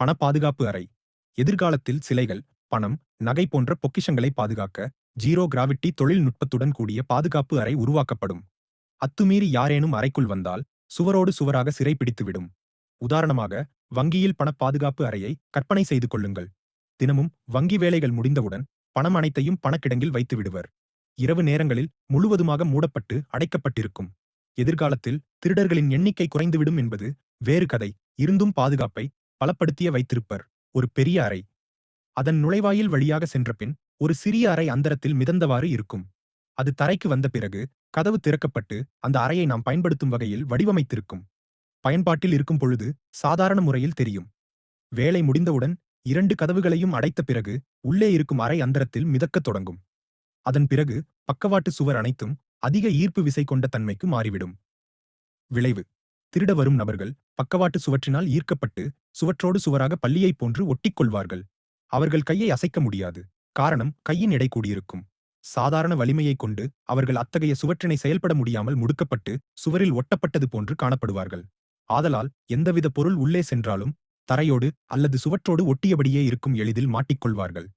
பண பாதுகாப்பு அறை. எதிர்காலத்தில் சிலைகள் பணம் நகை போன்ற பொக்கிஷங்களை பாதுகாக்க ஜீரோ கிராவிட்டி தொழில்நுட்பத்துடன் கூடிய பாதுகாப்பு அறை உருவாக்கப்படும். அத்துமீறி யாரேனும் அறைக்குள் வந்தால் சுவரோடு சுவராக சிறைப்பிடித்துவிடும் உதாரணமாக வங்கியில் பண பாதுகாப்பு அறையை கற்பனை செய்து கொள்ளுங்கள். தினமும் வங்கி வேலைகள் முடிந்தவுடன் பணம் அனைத்தையும் பணக்கிடங்கில் வைத்து விடுவர் இரவு நேரங்களில் முழுவதுமாக மூடப்பட்டு அடைக்கப்பட்டிருக்கும். எதிர்காலத்தில் திருடர்களின் எண்ணிக்கை குறைந்துவிடும் என்பது வேறு கதை. இருந்தும் பாதுகாப்பை பலப்படுத்திய வைத்திருப்பர். ஒரு பெரிய அறை. அதன் நுழைவாயில் வழியாக சென்றபின் ஒரு சிறிய அறை அந்தரத்தில் மிதந்தவாறு இருக்கும். அது தரைக்கு வந்த பிறகு கதவு திறக்கப்பட்டு அந்த அறையை நாம் பயன்படுத்தும் வகையில் வடிவமைத்திருக்கும். பயன்பாட்டில் இருக்கும் பொழுது சாதாரண முறையில் தெரியும். வேலை முடிந்தவுடன் இரண்டு கதவுகளையும் அடைத்த பிறகு உள்ளே இருக்கும் அறை அந்தரத்தில் மிதக்கத் தொடங்கும். அதன் பிறகு பக்கவாட்டு சுவர் அனைத்தும் அதிக ஈர்ப்பு விசை கொண்ட தன்மைக்கு மாறிவிடும். விளைவு. திருட வரும் நபர்கள் பக்கவாட்டு சுவற்றினால் ஈர்க்கப்பட்டு சுவற்றோடு சுவராக பள்ளியைப் போன்று ஒட்டிக்கொள்வார்கள். அவர்கள் கையை அசைக்க முடியாது. காரணம் கையின் எடை கூடியிருக்கும். சாதாரண வலிமையைக் கொண்டு அவர்கள் அத்தகைய சுவற்றினை செயல்பட முடியாமல் முடுக்கப்பட்டு சுவரில் ஒட்டப்பட்டது போன்று காணப்படுவார்கள். ஆதலால் எந்தவித பொருள் உள்ளே சென்றாலும் தரையோடு அல்லது சுவற்றோடு ஒட்டியபடியே இருக்கும் எளிதில் மாட்டிக்கொள்வார்கள்.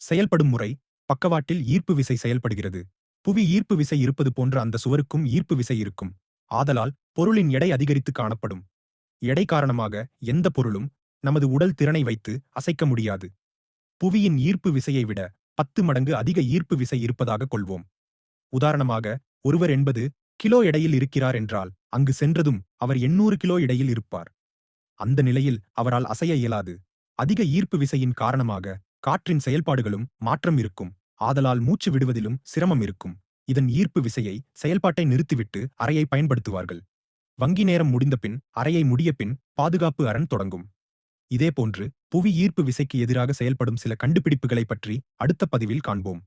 செயல்படும் முறை பக்கவாட்டில் ஈர்ப்பு விசை செயல்படுகிறது. புவி ஈர்ப்பு விசை இருப்பது போன்ற அந்த சுவருக்கும் ஈர்ப்பு விசை இருக்கும். ஆதலால் பொருளின் எடை அதிகரித்து காணப்படும். எடை காரணமாக எந்த பொருளும் நமது உடல் திறனை வைத்து அசைக்க முடியாது. புவியின் ஈர்ப்பு விசையை விட பத்து மடங்கு அதிக ஈர்ப்பு விசை இருப்பதாக கொள்வோம். உதாரணமாக ஒருவர் என்பது கிலோ எடையில் இருக்கிறார் என்றால் அங்கு சென்றதும் அவர் எண்ணூறு கிலோ எடையில் இருப்பார். அந்த நிலையில் அவரால் அசைய இயலாது. அதிக ஈர்ப்பு விசையின் காரணமாக காற்றின் செயல்பாடுகளும் மாற்றம் இருக்கும். ஆதலால் மூச்சு விடுவதிலும் சிரமம் இருக்கும். இதன் ஈர்ப்பு விசையை செயல்பாட்டை நிறுத்திவிட்டு அறையை பயன்படுத்துவார்கள். வங்கி நேரம் முடிந்தபின் அறையை முடியபின் பாதுகாப்பு அரண் தொடங்கும். இதேபோன்று புவி ஈர்ப்பு விசைக்கு எதிராக செயல்படும் சில கண்டுபிடிப்புகளை பற்றி அடுத்த பதிவில் காண்போம்.